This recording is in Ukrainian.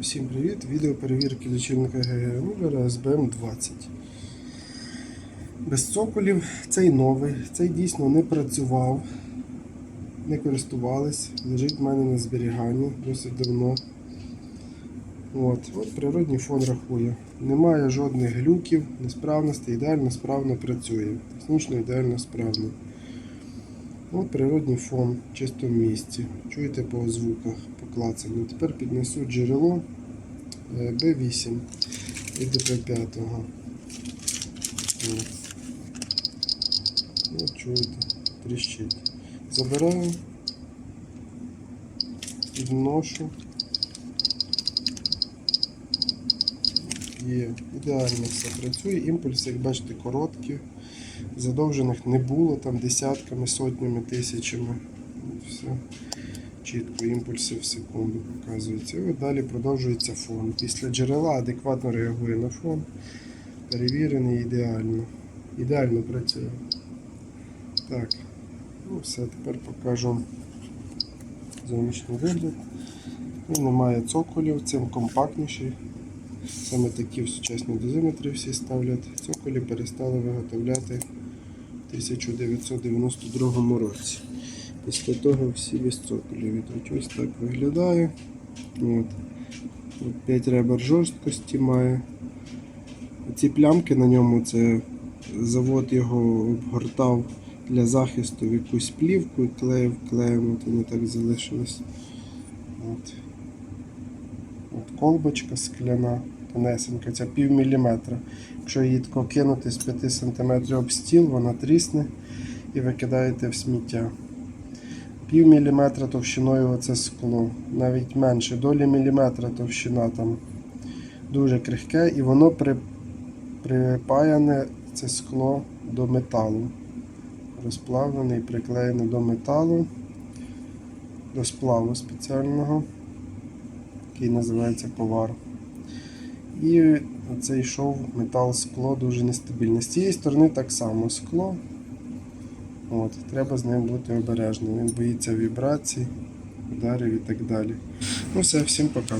Усім привіт! Відео перевірки лічильника ГГ Муллера SBM 20. Без цоколів цей новий, цей дійсно не працював, не користувались, лежить в мене на зберіганні досить давно. От, от природній фон рахує. Немає жодних глюків, несправностей, ідеально справно працює. Технічно ідеально справно. От природній фон в чистому місці. Чуєте по звуках, по клацанню. Тепер піднесу джерело е, B8 від DP5. От. От чуєте, тріщить. Забираю, підношу. Є, ідеально все працює. Імпульси, як бачите, короткі. Задовжених не було там десятками, сотнями, тисячами. От Все. Чітко імпульси в секунду показується. І от далі продовжується фон. Після джерела адекватно реагує на фон. Перевірений ідеально. Ідеально працює. Так. Ну все, тепер покажу зовнішній вигляд. Він не має цоколів, цим компактніший. Саме такі в сучасні дозиметри всі ставлять. Цоколі перестали виготовляти в 1992 році. Після того всі цоколів йдуть. Ось так виглядає. От. От 5 ребер жорсткості має. Ці плямки на ньому це завод його обгортав для захисту в якусь плівку і клеїв клеєм, от воно так залишилось. От. От колбочка скляна, тонесенька, ця пів міліметра. Якщо її тако кинути з 5 см об стіл, вона трісне і викидаєте в сміття. Пів міліметра товщиною оце скло, навіть менше, долі міліметра товщина там дуже крихке і воно при, припаяне це скло до металу. Розплавлене і приклеєне до металу, до сплаву спеціального який називається ковар. І цей йшов метал скло дуже нестабільне. З цієї сторони так само скло. От, Треба з ним бути обережним. Він боїться вібрацій, ударів і так далі. Ну все, всім пока.